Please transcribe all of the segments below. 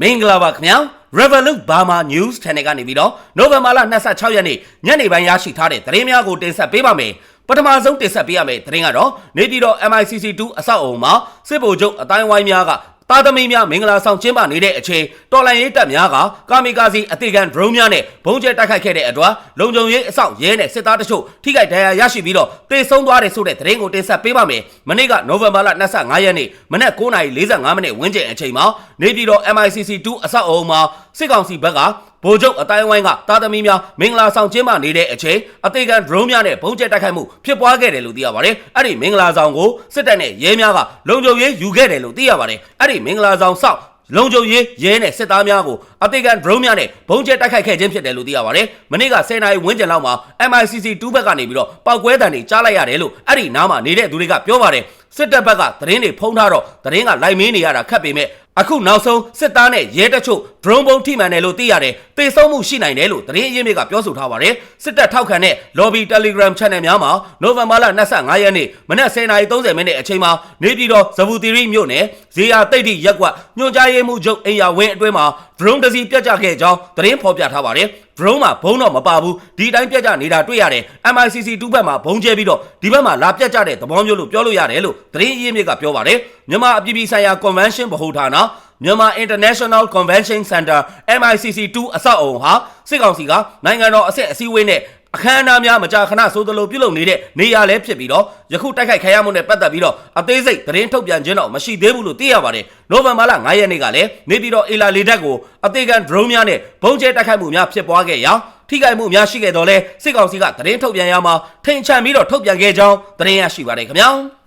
မင်္ဂလာပါခင်ဗျာ Revolut Burma News Channel ကနေပြီးတော့နိုဝင်ဘာလ26ရက်နေ့ညနေပိုင်းရရှိထားတဲ့သတင်းများကိုတင်ဆက်ပေးပါမယ်ပထမဆုံးတင်ဆက်ပေးရမယ့်သတင်းကတော့နေပြည်တော် MICC2 အဆောက်အုံမှာစစ်ဗိုလ်ချုပ်အတိုင်းဝိုင်းများက သားသမီးများမင်္ဂလာဆောင်ကျင်းပနေတဲ့အချိန်တော်လန်ရေးတပ်များကကာမီကာစီအသေးခံဒရုန်းများနဲ့ဘုံကျဲတိုက်ခိုက်ခဲ့တဲ့အတွက်လုံခြုံရေးအဆောက်ရဲနဲ့စစ်သားတချို့ထိခိုက်ဒဏ်ရာရရှိပြီးတော့တေဆုံးသွားတယ်ဆိုတဲ့သတင်းကိုတင်ဆက်ပေးပါမယ်။မနေ့ကနိုဝင်ဘာလ25ရက်နေ့မနက်9:45မိနစ်ဝန်းကျင်အချိန်မှာနေပြည်တော် MICC2 အဆောက်အုံမှာစစ်ကောင်စီဘက်ကဗိုလ်ချုပ်အတိုင်းဝိုင်းကတာသမီများမင်္ဂလာဆောင်ကျင်းပနေတဲ့အချိန်အသေးခံဒရုန်းများနဲ့ဘုံကျဲတိုက်ခိုက်မှုဖြစ်ပွားခဲ့တယ်လို့သိရပါတယ်။အဲ့ဒီမင်္ဂလာဆောင်ကိုစစ်တပ်နဲ့ရဲများကလုံခြုံရေးယူခဲ့တယ်လို့သိရပါတယ်။အဲ့ဒီမင်္ဂလာဆောင်စောက်လုံခြုံရေးရဲနဲ့စစ်သားများကိုအသေးခံဒရုန်းများနဲ့ဘုံကျဲတိုက်ခိုက်ခဲ့ခြင်းဖြစ်တယ်လို့သိရပါတယ်။မနေ့က10နာရီဝန်းကျင်လောက်မှာ MICC 2ဘက်ကနေပြီးတော့ပောက်ကွဲတံတွေကြားလိုက်ရတယ်လို့အဲ့ဒီနားမှာနေတဲ့သူတွေကပြောပါတယ်။စစ်တပ်ဘက်ကသတင်းတွေဖုံးထားတော့သတင်းကလိုက်မင်းနေရတာခက်ပေမဲ့ အခုနောက်ဆုံးစစ်သားနဲ့ရဲတချို့ drone ဘုံထိမှန်တယ်လို့သိရတယ်။တေဆုံးမှုရှိနိုင်တယ်လို့သတင်းအရင်းမြစ်ကပြောဆိုထားပါတယ်။စစ်တပ်ထောက်ခံတဲ့ lobby telegram channel များမှာနိုဝင်ဘာလ25ရက်နေ့မနက်10:30မိနစ်အချိန်မှာနေပြည်တော်ဇဗူတီရီမြို့နယ်ဇေယျတိတ်တိရက်ကွက်ညွှန်ကြားရေးမှူးချုပ်အိမ်ယာဝင်းအတွင်းမှာ drone တစ်စီးပြတ်ကျခဲ့ကြောင်းသတင်းဖော်ပြထားပါတယ်။ drone မှာဘုံတော့မပါဘူးဒီတိုင်းပြတ်ကျနေတာတွေ့ရတယ် MICC 2ဘက်မှာဘုံကျဲပြီးတော့ဒီဘက်မှာလာပြတ်ကျတဲ့သဘောမျိုးလို့ပြောလို့ရတယ်လို့သတင်းအရင်းမြစ်ကပြောပါတယ်မြန်မာအပြည်ပြည်ဆိုင်ရာ convention ဗဟိုဌာနမြန်မာ International Convention Center MICC 2အဆောက်အုံဟာစစ်ကောင်စီကနိုင်ငံတော်အဆင့်အစည်းအဝေးနဲ့ အခမ်းအနားများမကြာခဏဆိုသလိုပြုလုပ်နေတဲ့နေရာလည်းဖြစ်ပြီးတော့ယခုတိုက်ခိုက်ခံရမှုနဲ့ပတ်သက်ပြီးတော့အသေးစိတ်သတင်းထုတ်ပြန်ခြင်းတော့မရှိသေးဘူးလို့သိရပါတယ်။နိုဝင်ဘာလ9ရက်နေ့ကလည်းနေပြည်တော်အေလာလေတပ်ကိုအသေးခံ drone များနဲ့ဘုံကျဲတိုက်ခိုက်မှုများဖြစ်ပွားခဲ့ရာထိခိုက်မှုများရှိခဲ့တော့လဲစစ်ကောင်စီကသတင်းထုတ်ပြန်ရမှာထိန်ချန်ပြီးတော့ထုတ်ပြန်ခဲ့ကြောင်းသတင်းရရှိပါတယ်ခင်ဗျာ။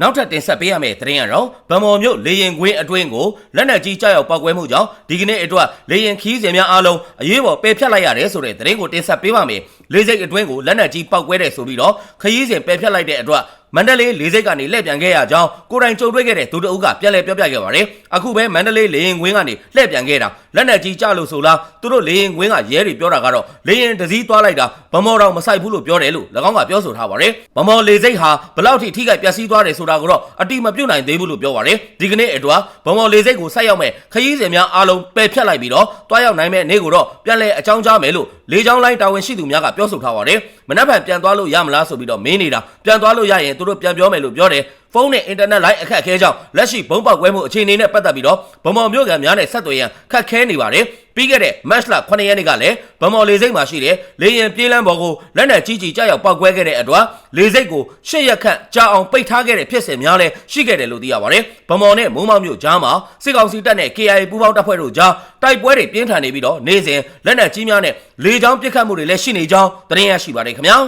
နောက်ထပ်တင်ဆက်ပေးရမယ့်သတင်းကတော့ဗမော်မြို့လေရင်ကွင်းအတွင်းကိုလက်နက်ကြီးကြောက်ရောက်ပောက်ကွဲမှုကြောင့်ဒီကနေ့အတွက်လေရင်ခီးစဉ်များအားလုံးအရေးပေါ်ပယ်ဖြတ်လိုက်ရတယ်ဆိုတဲ့သတင်းကိုတင်ဆက်ပေးပါမယ်။လေစိတ်အတွင်းကိုလက်နက်ကြီးပောက်ကွဲတယ်ဆိုပြီးတော့ခရီးစဉ်ပယ်ဖြတ်လိုက်တဲ့အတွက် မန္တလေးလေစိတ်ကနေလှည့်ပြန်ခဲ့ရကြောင်းကိုတိုင်ကြုံတွေ့ခဲ့တဲ့ဒုတအုပ်ကပြက်လဲပြောပြခဲ့ပါတယ်။အခုပဲမန္တလေးလေရင်ကွင်းကနေလှည့်ပြန်ခဲ့တာလက်နက်ကြီးကြလို့ဆိုလားသူတို့လေရင်ကွင်းကရဲတွေပြောတာကတော့လေရင်တစည်းသွားလိုက်တာဗမော်တော်မဆိုင်ဘူးလို့ပြောတယ်လို့၎င်းကပြောဆိုထားပါတယ်။ဗမော်လေစိတ်ဟာဘလောက်ထိထိခိုက်ပျက်စီးသွားတယ်ဆိုတာကိုတော့အတိမပြုတ်နိုင်သေးဘူးလို့ပြောပါတယ်။ဒီကနေ့အတွက်ဗမော်လေစိတ်ကိုဆိုက်ရောက်မဲ့ခရီးစဉ်များအားလုံးပယ်ဖြတ်လိုက်ပြီးတော့တွားရောက်နိုင်မဲ့နေ့ကိုတော့ပြန်လဲအကြောင်းကြားမယ်လို့လေချောင်းလိုင်းတာဝန်ရှိသူများကပြောဆိုထားပါတယ်။မနက်ဖြန်ပြန်သွားလို့ရမလားဆိုပြီးတော့မင်းနေတာပြန်သွားလို့ရရင်သူတို့ပြန်ပြောမယ်လို့ပြောတယ်ဖုန်းနဲ့အင်တာနက်လိုင်းအခက်အခဲကြောင့်လက်ရှိဘုံပေါက်ကွဲမှုအခြေအနေနဲ့ပတ်သက်ပြီးတော့ဗမော်မြို့ကန်များနဲ့ဆက်သွယ်ရန်ခက်ခဲနေပါတယ်ပြီးခဲ့တဲ့ match လ9ရက်နေ့ကလည်းဗမော်လေစိတ်မှာရှိတဲ့လေရင်ပြေးလန်းဘော်ကိုလက်နက်ကြီးကြီးကြောက်ရောက်ပောက်ကွဲခဲ့တဲ့အတွက်လေစိတ်ကိုရှစ်ရက်ခန့်ကြာအောင်ပိတ်ထားခဲ့တဲ့ဖြစ်စဉ်များလည်းရှိခဲ့တယ်လို့သိရပါတယ်ဗမော်နဲ့မိုးမောက်မြို့ကြားမှာစစ်ကောင်စီတပ်နဲ့ KIA ပူးပေါင်းတပ်ဖွဲ့တို့ကြားတိုက်ပွဲတွေပြင်းထန်နေပြီးတော့နေ့စဉ်လက်နက်ကြီးများနဲ့လေကြောင်းပစ်ခတ်မှုတွေလည်းရှိနေကြောင်းသတင်းရရှိပါတယ်ခင်ဗျာ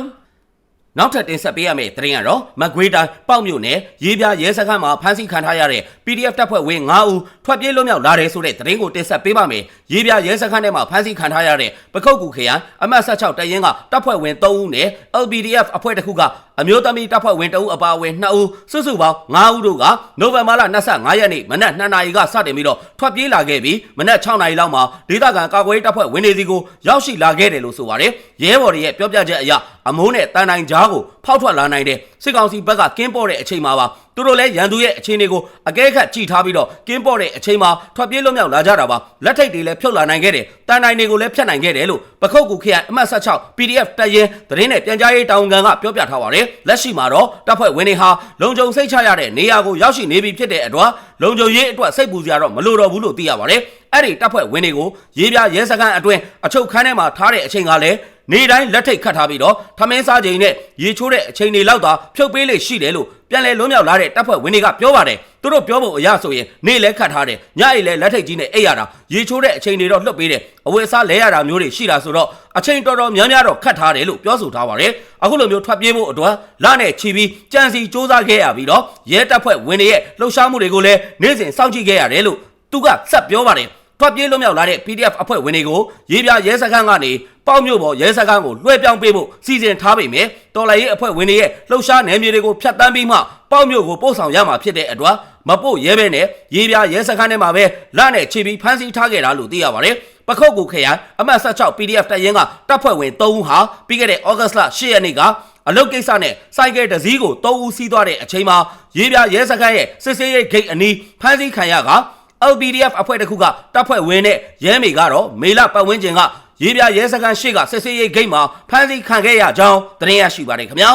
နောက်ထပ်တင်ဆက်ပေးရမယ့်သတင်းကတော့မကွေးတိုင်းပေါ့မြို့နယ်ရေးပြရဲစခန်းမှာဖမ်းဆီးခံထားရတဲ့ PDF တပ်ဖွဲ့ဝင်9ဦးထွက်ပြေးလွတ်မြောက်လာတယ်ဆိုတဲ့သတင်းကိုတင်ဆက်ပေးပါမယ်။ရေးပြရဲစခန်းထဲမှာဖမ်းဆီးခံထားရတဲ့ပခုတ်ကူခရိုင်အမှတ်16တရင်ကတပ်ဖွဲ့ဝင်3ဦးနဲ့ LBDF အဖွဲ့တစ်ခုက အမျိုးသမီးတပ်ဖွဲ့ဝင်2ဦးအပါအဝင်2ဦးစုစုပေါင်း9ဦးတို့ကနိုဝင်ဘာလ25ရက်နေ့မနက်2နာရီကစတင်ပြီးတော့ထွက်ပြေးလာခဲ့ပြီးမနက်6နာရီလောက်မှာဒေသခံကာကွယ်တပ်ဖွဲ့ဝင်တွေစီကိုရောက်ရှိလာခဲ့တယ်လို့ဆိုပါတယ်။ရဲဘော်တွေရဲ့ပြောပြချက်အရအမိုးနဲ့တန်တိုင်ကြားကိုဖောက်ထွက်လာနိုင်တဲ့ စစ်ကောင်စီဘက်ကကင်းပေါ်တဲ့အချိန်မှာပါသူတို့လည်းရန်သူရဲ့အခြေအနေကိုအကဲခတ်ကြည့်ထားပြီးတော့ကင်းပေါ်တဲ့အချိန်မှာထွက်ပြေးလွတ်မြောက်လာကြတာပါလက်ထိတ်တွေလည်းဖြုတ်လာနိုင်ခဲ့တယ်တန်တိုင်တွေကိုလည်းဖျက်နိုင်ခဲ့တယ်လို့ပခုတ်ကူခရိုင်အမှတ်16 PDF တပ်ရင်းသတင်းနဲ့ပြန်ကြားရေးတာဝန်ခံကပြောပြထားပါတယ်လက်ရှိမှာတော့တပ်ဖွဲ့ဝင်တွေဟာလုံခြုံစိတ်ချရတဲ့နေရာကိုရောက်ရှိနေပြီဖြစ်တဲ့အတွက်လုံခြုံရေးအတွက်စိတ်ပူစရာတော့မလိုတော့ဘူးလို့သိရပါတယ်အဲ့ဒီတပ်ဖွဲ့ဝင်တွေကိုရေးပြရဲစခန်းအတွင်းအချုပ်ခန်းထဲမှာထားတဲ့အချိန်ကလည်း နေတိုင်းလက်ထိတ်ခတ်ထားပြီးတော့ထမင်းစားချိန်နဲ့ရေချိုးတဲ့အချိန်တွေလောက်သာဖြုတ်ပေးလေရှိတယ်လို့ပြန်လည်လွံ့မြောက်လာတဲ့တပ်ဖွဲ့ဝင်တွေကပြောပါတယ်သူတို့ပြောဖို့အရဆိုရင်နေလဲခတ်ထားတယ်ညအိလဲလက်ထိတ်ကြီးနဲ့အိပ်ရတာရေချိုးတဲ့အချိန်တွေတော့လွတ်ပေးတယ်အဝယ်စားလဲရတာမျိုးတွေရှိတာဆိုတော့အချိန်တော်တော်များများတော့ခတ်ထားတယ်လို့ပြောဆိုထားပါတယ်အခုလိုမျိုးထွက်ပြေးဖို့အတွက်လနဲ့ချီပြီးကြံစီစူးစမ်းခဲ့ရပြီးတော့ရဲတပ်ဖွဲ့ဝင်တွေရဲ့လှုပ်ရှားမှုတွေကိုလည်းနေ့စဉ်စောင့်ကြည့်ခဲ့ရတယ်လို့သူကဆက်ပြောပါတယ် ထွက်ပြေးလွတ်မြောက်လာတဲ့ PDF အဖွဲ့ဝင်တွေကိုရေးပြရဲစခန်းကနေပေါ့မြို့ပေါ်ရဲစခန်းကိုလွှဲပြောင်းပေးဖို့စီစဉ်ထားပေမဲ့တော်လိုင်းရေးအဖွဲ့ဝင်တွေရဲ့လှုပ်ရှားနယ်မြေတွေကိုဖျက်ဆီးပြီးမှပေါ့မြို့ကိုပို့ဆောင်ရမှာဖြစ်တဲ့အတွက်မပို့ရဲဘဲနဲ့ရေးပြရဲစခန်းထဲမှာပဲလနဲ့ခြေပြီးဖမ်းဆီးထားခဲ့တာလို့သိရပါတယ်ပခုတ်ကူခရိုင်အမှတ်16 PDF တပ်ရင်းကတပ်ဖွဲ့ဝင်3ဦးဟာပြီးခဲ့တဲ့ဩဂတ်စ်လ10ရက်နေ့ကအလုတ်ကိစ္စနဲ့စိုက်ကဲတစ်စီးကို3ဦးစီးသွားတဲ့အချိန်မှာရေးပြရဲစခန်းရဲ့စစ်ဆေးရေးဂိတ်အနီးဖမ်းဆီးခံရက LPDF အဖွဲ့တစ်ခုကတပ်ဖွဲ့ဝင်တဲ့ရဲမေကတော့မေလပတ်ဝန်းကျင်ကရေးပြရဲစခန်းရှိကစစ်စေးရေးဂိတ်မှာဖမ်းဆီးခံခဲ့ရကြောင်းသတင်းရရှိပါတယ်ခင်ဗျာ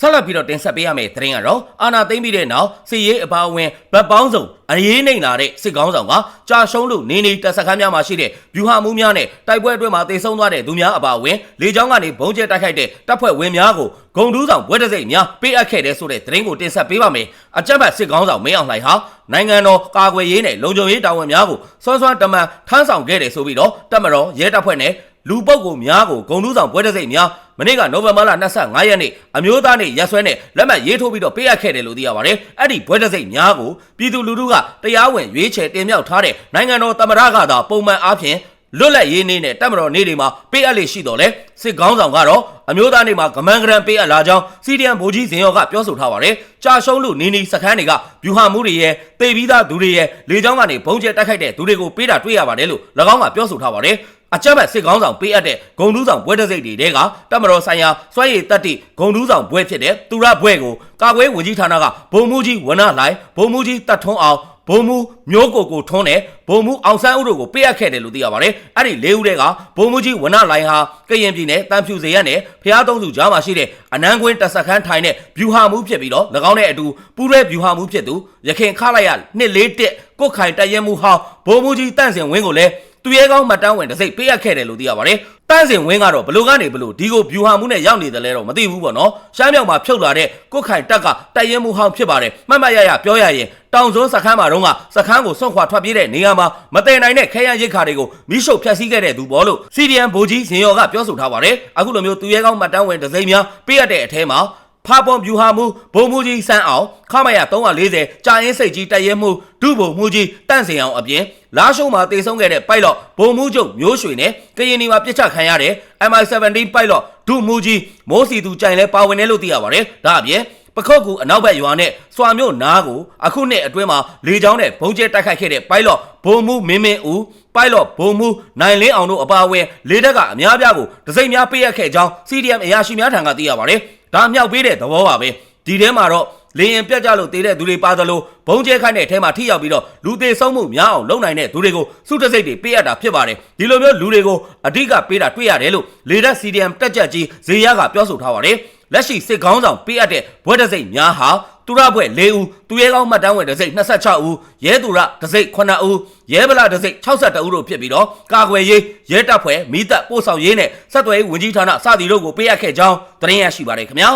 ဆက်လက်ပြီးတော့တင်ဆက်ပေးရမယ့်သတင်းကတော့အာနာသိမ့်ပြီးတဲ့နောက်စစ်ရေးအပါအဝင်ဗတ်ပေါင်းစုံအရေးနှိမ်လာတဲ့စစ်ကောင်းဆောင်ကကြာရှုံးလို့နေနေတပ်စခန်းများမှာရှိတဲ့ဗျူဟာမှုများနဲ့တိုက်ပွဲအတွင်းမှာတေဆုံးသွားတဲ့သူများအပါအဝင်လေကြောင်းကနေဘုံကျဲတိုက်ခိုက်တဲ့တပ်ဖွဲ့ဝင်များကိုဂုံတူးဆောင်ဘွဲတစိမ့်များပေးအပ်ခဲ့တဲ့ဆိုတဲ့သတင်းကိုတင်ဆက်ပေးပါမယ်အကြက်ဘတ်စစ်ကောင်းဆောင်မင်းအောင်လှိုင်ဟာနိုင်ငံတော်ကာကွယ်ရေးနဲ့လုံခြုံရေးတာဝန်များကိုစွမ်းစွမ်းတမန်ထမ်းဆောင်ခဲ့တယ်ဆိုပြီးတော့တပ်မတော်ရဲတပ်ဖွဲ့နဲ့ လူပုတ်ကိုများကိုဂုံတူးဆောင်ဘွဲတစိမ့်များမနေ့ကနိုဝင်ဘာလ25ရက်နေ့အမျိုးသားနေ့ရက်စွဲနဲ့လက်မှတ်ရေးထိုးပြီးတော့ပေးအပ်ခဲ့တယ်လို့သိရပါတယ်။အဲ့ဒီဘွဲတစိမ့်များကိုပြည်သူလူထုကတရားဝင်ရွေးချယ်တင်မြှောက်ထားတဲ့နိုင်ငံတော်သမ္မတကသာပုံမှန်အားဖြင့်လွတ်လပ်ရေးနေ့နဲ့တပ်မတော်နေ့တွေမှာပေးအပ်လေရှိတော်လဲစစ်ကောင်းဆောင်ကတော့အမျိုးသားနေ့မှာဂမန်ဂရန်ပေးအပ်လာကြောင်းစီဒီအမ်ဗိုလ်ကြီးဇင်ရောကပြောဆိုထားပါတယ်။ကြာရှုံးလို့နီနီစခန်းတွေကဗျူဟာမှုတွေရဲ့တေပြီးသားသူတွေရဲ့လေကြောင်းကနေဘုံကျဲတိုက်ခိုက်တဲ့သူတွေကိုပေးတာတွေ့ရပါတယ်လို့၎င်းကပြောဆိုထားပါတယ်။ အကြမ်းဖက်စစ်ကောင်းဆောင်ပေးအပ်တဲ့ဂုံတူးဆောင်ဘွဲတစိတ်တွေကတပ်မတော်ဆိုင်ရာစွမ်းရည်တက်တိဂုံတူးဆောင်ဘွဲဖြစ်တဲ့သူရဘွဲကိုကာကွယ်ဝင်ကြီးဌာနကဗိုလ်မှူးကြီးဝနလှိုင်ဗိုလ်မှူးကြီးတတ်ထွန်းအောင်ဘုံမူမျိုးကိုကိုထွန်းနဲ့ဘုံမူအောင်ဆန်းဦးတို့ကိုပေးအပ်ခဲ့တယ်လို့သိရပါတယ်။အဲ့ဒီလေးဦးတွေကဘုံမူကြီးဝနလိုင်းဟာကရင်ပြည်နယ်တန်ဖြူစေရနဲ့ဖျားသုံးစုကြားမှာရှိတဲ့အနန်းကွင်းတပ်စခန်းထိုင်တဲ့ဗျူဟာမှုဖြစ်ပြီးတော့၎င်းနဲ့အတူပူးရဲဗျူဟာမှုဖြစ်သူရခင်ခလိုက်ရနှစ်လေးတက်ကုတ်ခိုင်တရဲမှုဟောင်းဘုံမူကြီးတန့်စင်ဝင်းကိုလည်း သူရဲကောင်းမှတ်တမ်းဝင်တစ်စိတ်ပေးအပ်ခဲ့တယ်လို့သိရပါတယ်။တန့်စင်ဝင်းကတော့ဘလို့ကနေဘလို့ဒီကိုဗျူဟာမှုနဲ့ရောက်နေတယ်လဲတော့မသိဘူးပေါ့နော်။ရှမ်းမြောက်မှာဖြုတ်လာတဲ့ကုတ်ခိုင်တက်ကတရဲမှုဟောင်းဖြစ်ပါတယ်။မှတ်မှတ်ရရပြောရရင်တောင်စွန်းစခန်းမှာတော့ကစခန်းကိုစွန့်ခွာထွက်ပြေးတဲ့နေရာမှာမတည်နိုင်တဲ့ခဲယမ်းရိတ်ခါတွေကိုမိရှုပ်ဖျက်ဆီးခဲ့တဲ့သူပေါ်လို့ CDM ဗိုလ်ကြီးဇင်ရော်ကပြောဆိုထားပါတယ်။အခုလိုမျိုးသူရဲကောင်းမှတ်တမ်းဝင်တစ်စိမ်းများပေးရတဲ့အထဲမှာ ဖာပွန်ဗျူဟာမှုဘုံမူကြီးစန်းအောင်ခမရ340ကြာရင်စိတ်ကြီးတရဲမှုဒုဘုံမူကြီးတန့်စင်အောင်အပြင်လာရှုံးမှာတေဆုံးခဲ့တဲ့ပိုက်လော့ဘုံမူချုပ်မျိုးရွှေနဲ့ကရင်နီမှာပြစ်ချခံရတဲ့ MI17 ပိုက်လော့ဒုမူကြီးမိုးစီသူကြိုင်လဲပါဝင်တယ်လို့သိရပါတယ်ဒါအပြင်ပခုတ်ကူအနောက်ဘက်ရွာနဲ့စွာမြို့နားကိုအခုနှစ်အတွင်းမှာလေကြောင်းနဲ့ဘုံကျဲတိုက်ခိုက်ခဲ့တဲ့ပိုက်လော့ဘုံမူမင်းမင်းဦးပိုက်လော့ဘုံမူနိုင်လင်းအောင်တို့အပါအဝင်လေတပ်ကအများပြားကိုဒစိမ့်များပေးရခဲ့ကြောင်း CDM အရာရှိများထံကသိရပါတယ် ဒါမြောက်ပေးတဲ့သဘောပါပဲဒီထဲမှာတော့လေရင်ပြတ်ကြလို့တေးတဲ့သူတွေပါသလိုဘုံကျဲခိုင်းတဲ့အထဲမှာထိရောက်ပြီးတော့လူသေးဆုံးမှုများအောင်လုပ်နိုင်တဲ့သူတွေကိုစုတစိတ်တွေပေးရတာဖြစ်ပါတယ်ဒီလိုမျိုးလူတွေကိုအဓိကပေးတာတွေ့ရတယ်လို့လေတပ် CDM တက်ကြက်ကြီးဇေယျကပြောဆိုထားပါတယ်လက်ရှိစစ်ကောင်းဆောင်ပေးအပ်တဲ့ဘွဲတစိတ်များဟာ သူရဘွဲ၄ဦးသူရဲကောင်းမှတ်တမ်းဝင်တစိတ်26ဦးရဲသူရတစိတ်9ဦးရဲဗလာတစိတ်62ဦးတို့ဖြစ်ပြီးတော့ကာကွယ်ရေးရဲတပ်ဖွဲ့မိသက်ပို့ဆောင်ရေးနဲ့ဆက်သွယ်ရေးဝန်ကြီးဌာနစသည်တို့ကိုပေးအပ်ခဲ့ကြောင်းသတင်းရရှိပါတယ်ခင်ဗျာ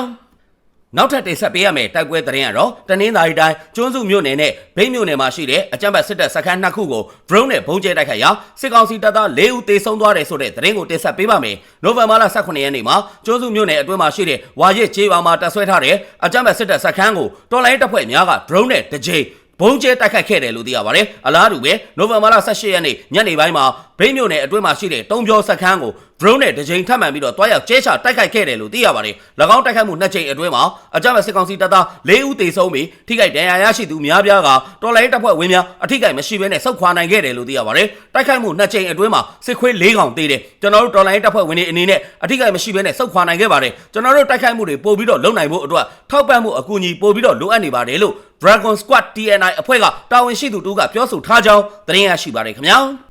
နောက်ထပ်တင်ဆက်ပေးရမယ့်တိုက်ပွဲသတင်းကတော့တနင်္သာရီတိုင်းကျွန်းစုမြို့နယ်နဲ့ဗိတ်မြို့နယ်မှာရှိတဲ့အကြမ်းဖက်စစ်တပ်စခန်းနှစ်ခုကို drone နဲ့ဘုံကျဲတိုက်ခိုက်ရာစစ်ကောင်စီတပ်သား၄ဦးသေဆုံးသွားတယ်ဆိုတဲ့သတင်းကိုတင်ဆက်ပေးပါမယ်။နိုဝင်ဘာလ18ရက်နေ့မှာကျွန်းစုမြို့နယ်အတွင်းမှာရှိတဲ့ဝါရစ်ကျေးရွာမှာတပ်ဆွဲထားတဲ့အကြမ်းဖက်စစ်တပ်စခန်းကိုတော်လိုင်းတပ်ဖွဲ့များက drone နဲ့တကြိမ်ဘုံကျဲတိုက်ခိုက်ခဲ့တယ်လို့သိရပါတယ်။အလားတူပဲနိုဝင်ဘာလ18ရက်နေ့ညနေပိုင်းမှာ ဗိတ်မြို့နယ်အတွင်းမှာရှိတဲ့တုံပြောစခန်းကို drone နဲ့တစ်ကြိမ်ထပ်မံပြီးတော့တွားရောက်ကျဲချတိုက်ခိုက်ခဲ့တယ်လို့သိရပါတယ်။၎င်းတိုက်ခိုက်မှုနှစ်ကြိမ်အတွင်းမှာအကြမ်းဖက်စစ်ကောင်စီတပ်သား၄ဦးသေဆုံးပြီးထိခိုက်ဒဏ်ရာရရှိသူများပြားကတော်လိုင်းတပ်ဖွဲ့ဝင်များအထိခိုက်မရှိဘဲနဲ့ဆုတ်ခွာနိုင်ခဲ့တယ်လို့သိရပါတယ်။တိုက်ခိုက်မှုနှစ်ကြိမ်အတွင်းမှာစစ်ခွေး၄កောင်သေးတယ်။ကျွန်တော်တို့တော်လိုင်းတပ်ဖွဲ့ဝင်တွေအနေနဲ့အထိခိုက်မရှိဘဲနဲ့ဆုတ်ခွာနိုင်ခဲ့ပါတယ်။ကျွန်တော်တို့တိုက်ခိုက်မှုတွေပို့ပြီးတော့လုံနိုင်ဖို့အတွက်ထောက်ပံ့မှုအကူအညီပို့ပြီးတော့လိုအပ်နေပါတယ်လို့ Dragon Squad TNI အဖွဲ့ကတာဝန်ရှိသူတို့ကပြောဆိုထားကြောင်းသတင်းရရှိပါတယ်ခင်ဗျာ။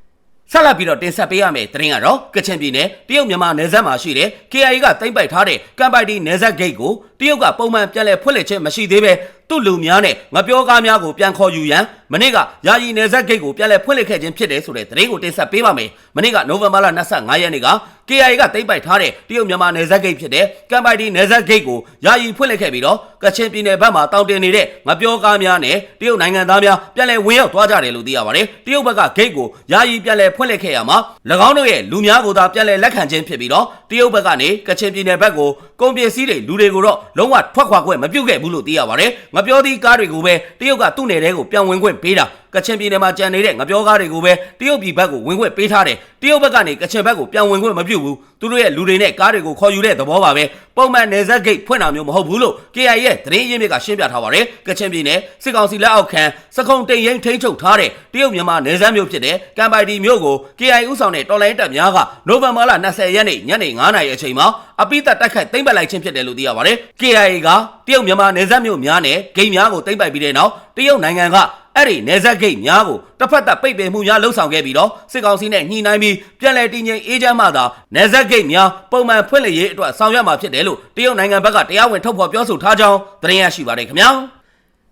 ဆက်လက်ပြီးတော့တင်ဆက်ပေးရမယ့်သတင်းကတော့ကချင်ပြည်နယ်တရုတ်မြန်မာနယ်စပ်မှာရှိတဲ့ KIA ကတိမ့်ပိုက်ထားတဲ့ကမ်ပိုက်တီနယ်စပ်ဂိတ်ကိုတရုတ်ကပုံမှန်ပြန်လည်ဖွင့်လှစ်ခြင်းမရှိသေးပဲ သူ့လူများနဲ့ငပြောကားများကိုပြန်ခေါ်ယူရန်မနေ့ကယာယီနယ်စပ်ဂိတ်ကိုပြန်လည်ဖွင့်လှစ်ခဲ့ခြင်းဖြစ်တယ်ဆိုတဲ့သတင်းကိုတင်ဆက်ပေးပါမယ်။မနေ့ကနိုဝင်ဘာလ25ရက်နေ့က KIA ကတိမ့်ပိုက်ထားတဲ့တရုတ်မြန်မာနယ်စပ်ဂိတ်ဖြစ်တဲ့ကမ်ပိုက်တီနယ်စပ်ဂိတ်ကိုယာယီဖွင့်လှစ်ခဲ့ပြီးတော့ကချင်ပြည်နယ်ဘက်မှာတောင်းတင်နေတဲ့ငပြောကားများနဲ့တရုတ်နိုင်ငံသားများပြန်လည်ဝင်ရောက်သွားကြတယ်လို့သိရပါတယ်။တရုတ်ဘက်ကဂိတ်ကိုယာယီပြန်လည်ဖွင့်လှစ်ခဲ့ရမှာ၎င်းတို့ရဲ့လူများကိုသာပြန်လည်လက်ခံခြင်းဖြစ်ပြီးတော့တရုတ်ဘက်ကနေကချင်ပြည်နယ်ဘက်ကိုကုန်ပစ္စည်းတွေလူတွေကိုတော့လုံးဝထွက်ခွာခွင့်မပြုတ်ခဲ့ဘူးလို့သိရပါတယ်။ငပြောသီးကားတွေကိုပဲတရုတ်ကသူ့နယ်ထဲကိုပြန်ဝင်ခွင့်ပေးတာကချင်ပြည်နယ်မှာကြံနေတဲ့ငပြောကားတွေကိုပဲတရုတ်ပြည်ဘက်ကိုဝင်ခွင့်ပေးထားတယ်တရုတ်ဘက်ကနေကချင်ဘက်ကိုပြန်ဝင်ခွင့်မပြုဘူးသူတို့ရဲ့လူတွေနဲ့ကားတွေကိုခေါ်ယူတဲ့သဘောပါပဲပုံမှန်နယ်စပ်ဂိတ်ဖွင့်တာမျိုးမဟုတ်ဘူးလို့ KIA ရဲ့သတင်းရင်းမြစ်ကရှင်းပြထားပါတယ်ကချင်ပြည်နယ်စစ်ကောင်စီလက်အောက်ခံစခုံတိန်ရင်ထိန်းချုပ်ထားတဲ့တရုတ်မြန်မာနယ်စပ်မြို့ဖြစ်တဲ့ကမ်ပိုင်တီမြို့ကို KIA ဥဆောင်တဲ့တော်လိုင်းတပ်များကနိုဝင်ဘာလ20ရက်နေ့ညနေ9:00နာရီအချိန်မှာအပိသက်တိုက်ခိုက်သိမ်းပိုက်လိုက်ခြင်းဖြစ်တယ်လို့သိရပါတယ် KIA ကတရုတ်မြန်မာနယ်စပ်မြို့များနဲ့ဂိမ်းများကိုသိမ်းပိုက်ပြီးတဲ့နောက်တရုတ်နိုင်ငံကအဲ့ဒီနေဆက်ဂိတ်များကိုတစ်ဖက်သက်ပိတ်ပင်မှုများလှုံ့ဆော်ခဲ့ပြီးတော့စစ်ကောင်စီနဲ့ညှိနှိုင်းပြီးပြည်လဲတည်ငြိမ်အေးချမ်းမှသာနေဆက်ဂိတ်များပုံမှန်ဖွင့်လှစ်ရေးအတွက်ဆောင်ရွက်မှာဖြစ်တယ်လို့တရုတ်နိုင်ငံဘက်ကတရားဝင်ထုတ်ဖော်ပြောဆိုထားကြောင်းသတင်းရရှိပါတယ်ခင်ဗျာ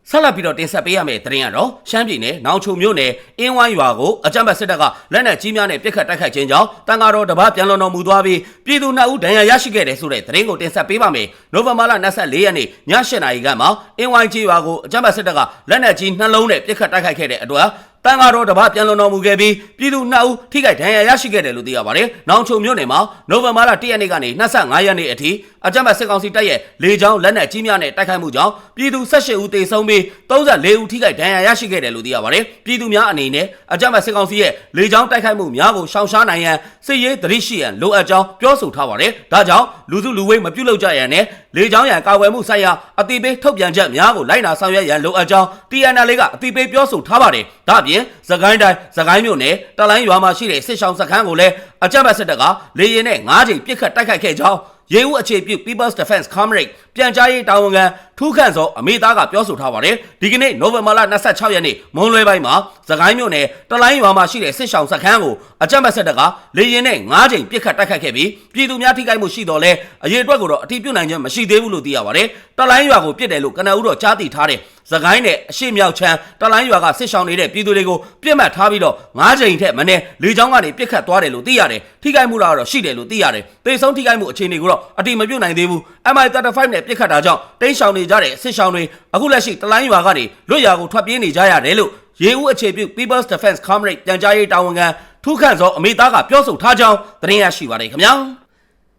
ဆက်လက်ပြီးတော့တင်ဆက်ပေးရမယ့်သတင်းကတော့ရှမ်းပြည်နယ်နောင်ချုံမြို့နယ်အင်းဝိုင်းရွာကိုအကြမ်းဖက်စစ်တပ်ကလက်နက်ကြီးများနဲ့ပစ်ခတ်တိုက်ခိုက်ခြင်းကြောင့်တန်ဃာတော်တစ်ပါးပြန်လွန်တော်မူသွားပြီးပြည်သူနှစ်ဦးဒဏ်ရာရရှိခဲ့တယ်ဆိုတဲ့သတင်းကိုတင်ဆက်ပေးပါမယ်။နိုဝင်ဘာလ24ရက်နေ့ည8:00နာရီခန့်မှာအင်းဝိုင်းကြီးရွာကိုအကြမ်းဖက်စစ်တပ်ကလက်နက်ကြီးနှလုံးနဲ့ပစ်ခတ်တိုက်ခိုက်ခဲ့တဲ့အတွက် တန်ဃာတော်တစ်ပါးပြန်လွန်တော်မူခဲ့ပြီးပြည်သူနှစ်ဦးထိခိုက်ဒဏ်ရာရရှိခဲ့တယ်လို့သိရပါတယ်။နောင်ချုံမြို့နယ်မှာနိုဝင်ဘာလ1ရက်နေ့ကနေ25ရက်နေ့အထိအကြမ်းဖက်စစ်ကောင်စီတပ်ရဲ့လေကြောင်းလက်နက်ကြီးများနဲ့တိုက်ခိုက်မှုကြောင့်ပြည်သူ18ဦးသေဆုံးပြီး34ဦးထိခိုက်ဒဏ်ရာရရှိခဲ့တယ်လို့သိရပါတယ်။ပြည်သူများအနေနဲ့အကြမ်းဖက်စစ်ကောင်စီရဲ့လေကြောင်းတိုက်ခိုက်မှုများကိုရှောင်ရှားနိုင်ရန်စစ်ရေးသတိရှိရန်လိုအပ်ကြောင်းပြောဆိုထားပါတယ်။ဒါကြောင့်လူစုလူဝေးမပြုတ်လောက်ကြရန်နဲ့ လေကြောင်းရန်ကာကွယ်မှုဆိုင်ရာအတိပေးထုတ်ပြန်ချက်များကိုလိုက်နာဆောင်ရွက်ရန်လိုအပ်ကြောင်း TNL ကအတိပေးပြောဆိုထားပါတယ်။ဒါ့အပြင်သခိုင်းတိုင်းသခိုင်းမြို့နယ်တလိုင်းရွာမှာရှိတဲ့စစ်ဆောင်စခန်းကိုလည်းအကြမ်းဖက်စစ်တပ်ကလေရင်နဲ့၅ချိန်ပစ်ခတ်တိုက်ခိုက်ခဲ့ကြောင်း ရေဦးအခြေပြု People's Defense Comrade ပြန်ကြားရေးတာဝန်ခံထူးခန့်စောအမေသားကပြောဆိုထားပါတယ်ဒီကနေ့နိုဝင်ဘာလ26ရက်နေ့မွန်းလွဲပိုင်းမှာသခိုင်းမြို့နယ်တလိုင်းရွာမှာရှိတဲ့စစ်ဆောင်စခန်းကိုအကြမ်းဖက်စစ်တပ်ကလေရင်နဲ့၅ချိန်ပစ်ခတ်တိုက်ခိုက်ခဲ့ပြီးပြည်သူများထိခိုက်မှုရှိတော်လဲအရေးအတွက်ကိုတော့အတိပြုနိုင်ခြင်းမရှိသေးဘူးလို့သိရပါတယ်တလိုင်းရွာကိုပြစ်တယ်လို့ကနအူးတော့ကြားသိထားတယ် သခိုင်းနဲ့အရှိမြောက်ချမ်းတလိုင်းရွာကစစ်ဆောင်နေတဲ့ပြည်သူတွေကိုပြစ်မှတ်ထားပြီးတော့၅ချိန်ထက်မနည်းလေကြောင်းကနေပြစ်ခတ်သွားတယ်လို့သိရတယ်ထိခိုက်မှုတော့ရှိတယ်လို့သိရတယ်သေဆုံးထိခိုက်မှုအခြေအနေကိုတော့အတိမပြုတ်နိုင်သေးဘူး MI35 နဲ့ပြစ်ခတ်တာကြောင့်တိန့်ရှောင်နေကြတဲ့စစ်ဆောင်တွေအခုလက်ရှိတလိုင်းရွာကနေလွတ်ရာကိုထွက်ပြေးနေကြရတယ်လို့ရေဦးအခြေပြု People's Defense Comrade ပြန်ကြားရေးတာဝန်ခံထူးခန့်စောအမေသားကပြောဆိုထားကြောင်းသတင်းရရှိပါတယ်ခင်ဗျာ